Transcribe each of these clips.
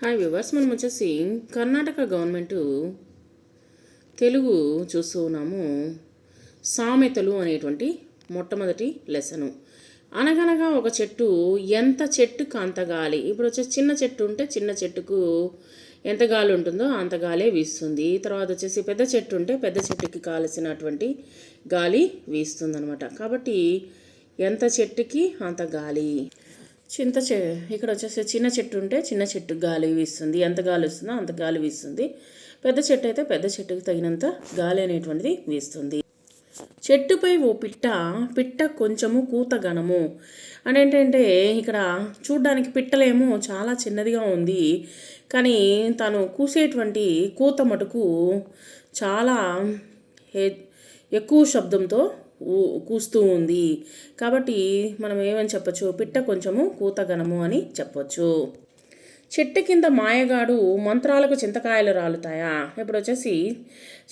Hi viewers మనం వచ్చేసి Karnataka government Telugu చూస్తూ ఉన్నాము. సామెతలు అనేటువంటి మొట్టమొదటి లెసను. అనగనగా ఒక చెట్టు ఎంత చెట్టుకు అంత గాలి? ఇప్పుడు వచ్చేసి చిన్న చెట్టు ఉంటే చిన్న చెట్టుకు ఎంత గాలి ఉంటుందో అంత గాలే వీస్తుంది. తర్వాత వచ్చేసి పెద్ద చెట్టు ఉంటే పెద్ద చెట్టుకి కావలసినటువంటి గాలి వీస్తుందనమాట కాబట్టి ఎంత చెట్టుకి అంత గాలి? చింత చె ఇక్కడ వచ్చేసి చిన్న చెట్టు ఉంటే చిన్న చెట్టు గాలి వీస్తుంది. ఎంత గాలి వస్తుందో అంత గాలి వీస్తుంది. పెద్ద చెట్టు అయితే పెద్ద చెట్టుకు తగినంత గాలి అనేటువంటిది వీస్తుంది. చెట్టుపై ఓ పిట్ట పిట్ట కొంచెము కూత గణము అని ఏంటంటే ఇక్కడ చూడ్డానికి పిట్టలేమో చాలా చిన్నదిగా ఉంది. కానీ తను కూసేటువంటి కూత మటుకు చాలా ఎక్కువ శబ్దంతో కూస్తూ ఉంది. కాబట్టి మనం ఏమని చెప్పచ్చు? పిట్ట కొంచెము కూతగనము అని చెప్పొచ్చు. చెట్టు కింద మాయగాడు మంత్రాలకు చింతకాయలు రాలుతాయా? ఇప్పుడు వచ్చేసి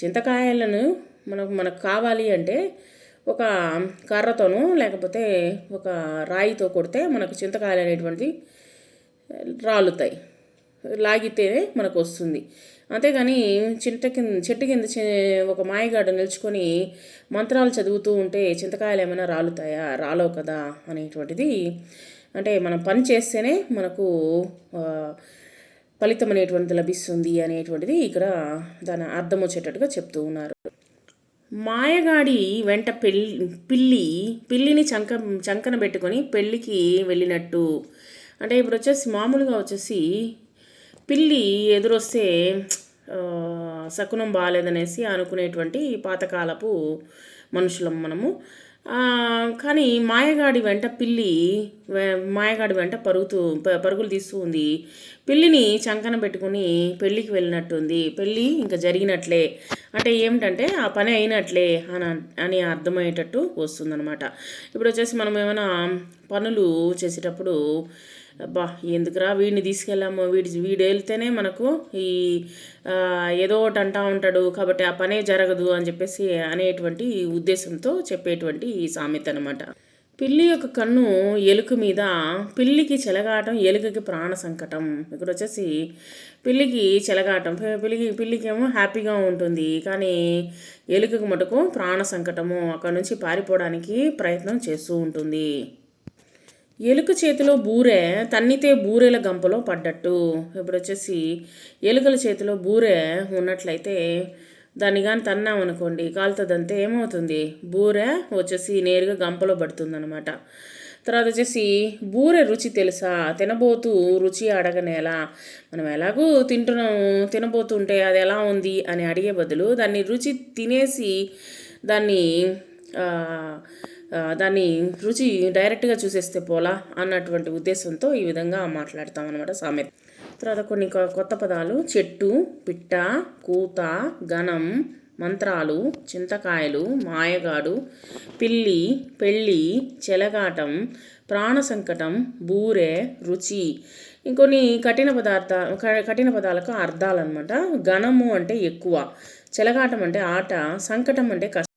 చింతకాయలను మనకు మనకు కావాలి అంటే ఒక కర్రతోనో లేకపోతే ఒక రాయితో కొడితే మనకు చింతకాయలు అనేటువంటివి రాలుతాయి. లాగితేనే మనకు వస్తుంది అంతేగాని చింత కింద చెట్టు కింద ఒక మాయగాడు నిలుచుకొని మంత్రాలు చదువుతూ ఉంటే చింతకాయలు ఏమైనా రాలుతాయా? రాలవు కదా అనేటువంటిది. అంటే మనం పని చేస్తేనే మనకు ఫలితం అనేటువంటిది లభిస్తుంది అనేటువంటిది ఇక్కడ దాని అర్థం వచ్చేటట్టుగా చెప్తూ ఉన్నారు. మాయగాడి వెంట పెళ్ళి పిల్లి పిల్లిని చంక చంకన పెట్టుకొని పెళ్ళికి వెళ్ళినట్టు. అంటే ఇప్పుడు వచ్చేసి మామూలుగా వచ్చేసి పిల్లి ఎదురొస్తే శకునం బాగాలేదనేసి అనుకునేటువంటి పాతకాలపు మనుషులం మనము. కానీ మాయగాడి వెంట పిల్లి మాయగాడి వెంట పరుగుతూ పరుగులు తీస్తూ ఉంది. పిల్లిని చంకన పెట్టుకుని పెళ్ళికి వెళ్ళినట్టుంది. పెళ్ళి ఇంకా జరిగినట్లే. అంటే ఏమిటంటే ఆ పని అయినట్లే అని అని అర్థమయ్యేటట్టు వస్తుందన్నమాట. ఇప్పుడు వచ్చేసి మనం ఏమైనా పనులు చేసేటప్పుడు అబ్బా ఎందుకురా వీడిని తీసుకెళ్ళాము? వీడి వీడు వెళ్తేనే మనకు ఈ ఏదో ఒకటి అంటా ఉంటాడు. కాబట్టి ఆ పనే జరగదు అని చెప్పేసి అనేటువంటి ఉద్దేశంతో చెప్పేటువంటి ఈ సామెత అనమాట పిల్లి యొక్క కన్ను ఎలుక మీద పిల్లికి చెలగాటం ఎలుకకి ప్రాణ సంకటం. ఇక్కడ వచ్చేసి పిల్లికి చెలగాటం. పిల్లికి పిల్లికి ఏమో హ్యాపీగా ఉంటుంది. కానీ ఎలుకకు మటుకు ప్రాణ సంకటము అక్కడ నుంచి పారిపోవడానికి ప్రయత్నం చేస్తూ ఉంటుంది. ఎలుక చేతిలో బూరె తన్నితే బూరెల గంపలో పడ్డట్టు. ఇప్పుడు వచ్చేసి ఎలుకల చేతిలో బూరె ఉన్నట్లయితే దాన్ని కానీ తన్నామనుకోండి కాలుతుందంటే ఏమవుతుంది? బూరె వచ్చేసి నేరుగా గంపలో పడుతుంది అనమాట తర్వాత వచ్చేసి బూరె రుచి తెలుసా? తినబోతూ రుచి అడగనేలా. మనం ఎలాగూ తింటున్నాము తినబోతుంటే అది ఎలా ఉంది అని అడిగే బదులు దాన్ని రుచి తినేసి దాన్ని దాన్ని రుచి డైరెక్ట్గా చూసేస్తే పోలా అన్నటువంటి ఉద్దేశంతో ఈ విధంగా మాట్లాడతాం అనమాట సామెత. తర్వాత కొన్ని కొత్త పదాలు. చెట్టు పిట్ట కూత గణం మంత్రాలు చింతకాయలు మాయగాడు పిల్లి పెళ్ళి చెలగాటం ప్రాణ సంకటం బూరె రుచి. ఇంకొన్ని కఠిన పదార్థ కఠిన పదాలకు అర్థాలన్నమాట. ఘనము అంటే ఎక్కువ. చెలగాటం అంటే ఆట సంకటం అంటే కష్టం.